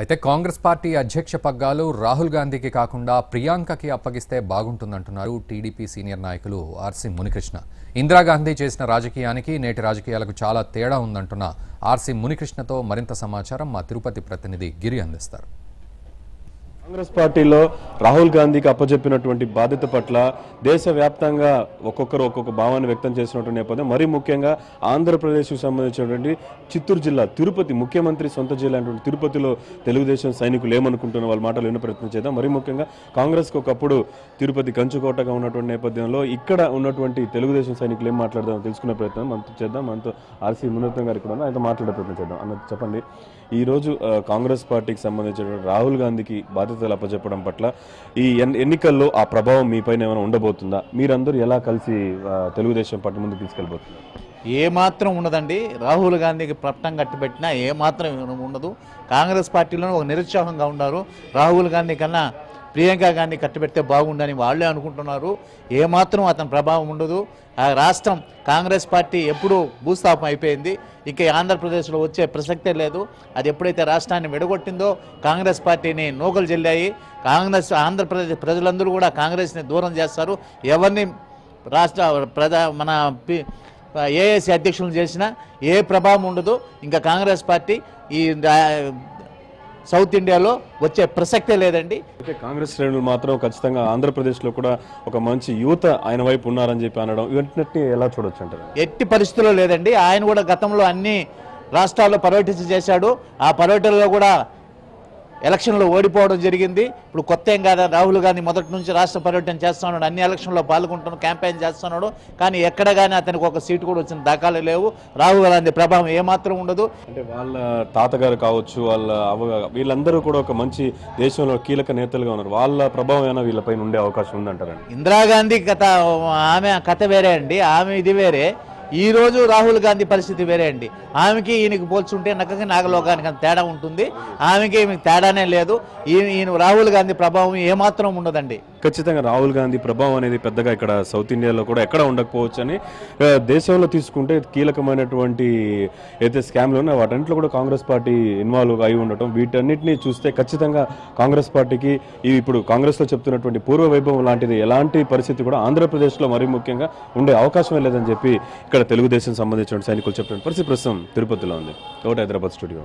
అయితే కాంగ్రెస్ పార్టీ అధ్యక్ష పగ్గాలు రాహుల్ గాంధీకి కాకుండా ప్రియాంకకి అప్పగిస్తే బాగుంటుందంటున్నారు టీడీపీ సీనియర్ నాయకులు ఆర్సీ మునికృష్ణ. ఇందిరాగాంధీ చేసిన రాజకీయానికి నేటి రాజకీయాలకు చాలా తేడా ఉందంటున్న ఆర్సీ మునికృష్ణతో మరింత సమాచారం మా తిరుపతి ప్రతినిధి గిరి అందిస్తారు. కాంగ్రెస్ పార్టీలో రాహుల్ గాంధీకి అప్పచెప్పినటువంటి బాధ్యత పట్ల దేశవ్యాప్తంగా ఒక్కొక్కరు ఒక్కొక్క భావాన్ని వ్యక్తం చేసినటువంటి నేపథ్యం. మరీ ముఖ్యంగా ఆంధ్రప్రదేశ్కు సంబంధించినటువంటి చిత్తూరు జిల్లా తిరుపతి ముఖ్యమంత్రి సొంత జిల్లా తిరుపతిలో తెలుగుదేశం సైనికులు ఏమనుకుంటున్న వాళ్ళ మాటలు విన్న ప్రయత్నం చేద్దాం. మరీ ముఖ్యంగా కాంగ్రెస్కి ఒకప్పుడు తిరుపతి కంచుకోటగా ఉన్నటువంటి నేపథ్యంలో ఇక్కడ ఉన్నటువంటి తెలుగుదేశం సైనికులు ఏం మాట్లాడదాం తెలుసుకునే ప్రయత్నం మనతో చేద్దాం. మనతో ఆర్సీ మునరత్నం గారు కూడా ఆయనతో మాట్లాడే ప్రయత్నం చేద్దాం. అన్నది చెప్పండి. ఈ రోజు కాంగ్రెస్ పార్టీకి సంబంధించినటువంటి రాహుల్ గాంధీకి బాధ్యత బాధ్యతలు అప్పచెప్పడం పట్ల ఈ ఎన్నికల్లో ఆ ప్రభావం మీ పైన ఏమైనా ఉండబోతుందా? మీరందరూ ఎలా కలిసి తెలుగుదేశం పట్టు ముందుకు తీసుకెళ్ళబోతున్నారు? ఏ మాత్రం ఉండదండి. రాహుల్ గాంధీకి పట్టం కట్టిపెట్టినా ఏ మాత్రం ఉండదు. కాంగ్రెస్ పార్టీలోనే ఒక నిరుత్సాహంగా ఉన్నారు. రాహుల్ గాంధీ కన్నా ప్రియాంక గాంధీ కట్టుబెడితే బాగుండని వాళ్ళే అనుకుంటున్నారు. ఏ మాత్రం అతని ప్రభావం ఉండదు. ఆ రాష్ట్రం కాంగ్రెస్ పార్టీ ఎప్పుడూ భూస్థాపం అయిపోయింది. ఇక ఆంధ్రప్రదేశ్లో వచ్చే ప్రసక్తే లేదు. అది ఎప్పుడైతే రాష్ట్రాన్ని విడగొట్టిందో కాంగ్రెస్ పార్టీని నూకలు చెల్లాయి కాంగ్రెస్ ఆంధ్రప్రదేశ్ ప్రజలందరూ కూడా కాంగ్రెస్ని దూరం చేస్తారు. ఎవరిని రాష్ట్ర ప్రజా మన ఏఏసీ అధ్యక్షులను చేసినా ఏ ప్రభావం ఉండదు. ఇంకా కాంగ్రెస్ పార్టీ ఈ సౌత్ ఇండియాలో వచ్చే ప్రసక్తే లేదండి. అయితే కాంగ్రెస్ శ్రేణులు మాత్రం ఖచ్చితంగా ఆంధ్రప్రదేశ్లో కూడా ఒక మంచి యువత ఆయన వైపు ఉన్నారని చెప్పి అనడం ఎలా చూడొచ్చు అంటారు? ఎట్టి పరిస్థితుల్లో లేదండి. ఆయన కూడా గతంలో అన్ని రాష్ట్రాల్లో పర్యటించి చేశాడు. ఆ పర్యటనలో కూడా ఎలక్షన్లో ఓడిపోవడం జరిగింది. ఇప్పుడు కొత్త ఏం కాదా? రాహుల్ గాంధీ మొదటి నుంచి రాష్ట్ర పర్యటన చేస్తున్నాడు. అన్ని ఎలక్షన్లో పాల్గొంటున్నాడు క్యాంపెయిన్ చేస్తున్నాడు. కానీ ఎక్కడ కానీ అతనికి ఒక సీటు కూడా వచ్చిన దాఖలు లేవు. రాహుల్ గాంధీ ప్రభావం ఏమాత్రం ఉండదు. అంటే వాళ్ళ తాతగారు కావచ్చు వాళ్ళ వీళ్ళందరూ కూడా ఒక మంచి దేశంలో కీలక నేతలుగా ఉన్నారు. వాళ్ళ ప్రభావం ఏమైనా వీళ్ళపైన ఉండే అవకాశం ఉందంటారండి? ఇందిరాగాంధీ కథ ఆమె కథ వేరే అండి. ఆమె ఇది వేరే. ఈ రోజు రాహుల్ గాంధీ పరిస్థితి వేరే అండి. ఆమెకి ఈయనకి పోల్చుంటే నక్కకి నాగలోకానికి అంత తేడా ఉంటుంది. ఆమెకి ఈమెకి తేడానే లేదు. ఈయన రాహుల్ గాంధీ ప్రభావం ఏమాత్రం ఉండదండి. ఖచ్చితంగా రాహుల్ గాంధీ ప్రభావం అనేది పెద్దగా ఇక్కడ సౌత్ ఇండియాలో కూడా ఎక్కడ ఉండకపోవచ్చు అని దేశంలో తీసుకుంటే కీలకమైనటువంటి అయితే స్కామ్లు ఉన్నాయో వాటన్నింటిలో కూడా కాంగ్రెస్ పార్టీ ఇన్వాల్వ్ అయి ఉండటం వీటన్నిటిని చూస్తే ఖచ్చితంగా కాంగ్రెస్ పార్టీకి ఈ ఇప్పుడు కాంగ్రెస్లో చెప్తున్నటువంటి పూర్వ వైభవం లాంటిది ఎలాంటి పరిస్థితి కూడా ఆంధ్రప్రదేశ్లో మరీ ముఖ్యంగా ఉండే అవకాశమే లేదని చెప్పి ఇక్కడ తెలుగుదేశం సంబంధించిన సైనికులు చెప్పిన పరిస్థితి ప్రస్తుతం తిరుపతిలో ఉంది. ఒకటి హైదరాబాద్ స్టూడియో.